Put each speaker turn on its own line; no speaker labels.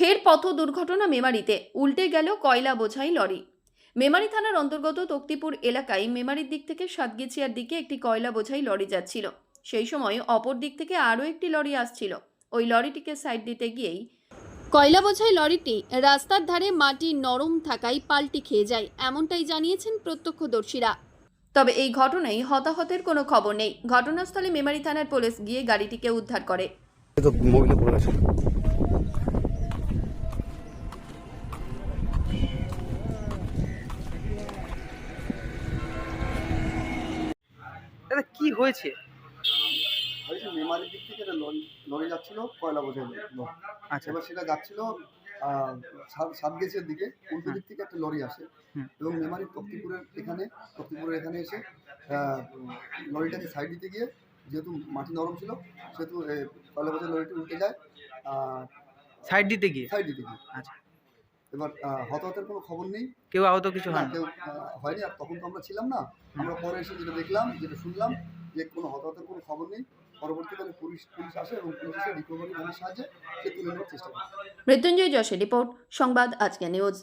ফের পথ দুর্ঘটনা মেমারিতে। উল্টে গেল কয়লা বোঝাই লরি। মেমারি থানার অন্তর্গত তক্তিপুর এলাকায় মেমারির দিক থেকে সাতগেছিয়ার দিকে একটি কয়লা বোঝাই লরি যাচ্ছিল। সেই সময় অপর দিক থেকে আরও একটি লরি আসছিল। ওই লরিটিকে সাইড দিতে গিয়েই কয়লা বোঝাই লরিটি রাস্তার ধারে মাটি নরম থাকায় পাল্টি খেয়ে যায়, এমনটাই জানিয়েছেন প্রত্যক্ষদর্শীরা। তবে এই ঘটনায় হতাহতের কোনো খবর নেই। ঘটনাস্থলে মেমারি থানার পুলিশ গিয়ে গাড়িটিকে উদ্ধার করে।
দাদা কি হয়েছে?
হয়েছে মেমারির দিক থেকে একটা লরি লরি যাচ্ছিল কয়লা বোঝাই
আচ্ছা।
এবার সেটা যাচ্ছিল দিকে উল্টো দিক থেকে একটা লরি আসে। এবং মেমারির তক্তিপুরের এখানে তক্তিপুরের এখানে এসে লরিটাকে সাইড দিতে গিয়ে যেহেতু মাটি নরম ছিল সেহেতু কয়লা বোঝাই লরিটি উল্টে যায়
সাইড দিতে গিয়ে?
সাইড দিতে গিয়ে।
আচ্ছা।
এবার আহ, হতাহতের কোনো খবর নেই?
কেউ আহত কিছু হয়
কেউ হয়নি আর তখন তো আমরা ছিলাম না। আমরা পরে এসে যেটা দেখলাম যেটা শুনলাম যে কোনো হতাহতের কোনো খবর নেই। পরবর্তীকালে পুলিশ পুলিশ আসে এবং পুলিশ এসে রিকভারি ভ্যানের সাহায্যে সে তুলে নেওয়ার চেষ্টা করে।
মৃত্যুঞ্জয় যশের রিপোর্ট সংবাদ আজকে নিউজ।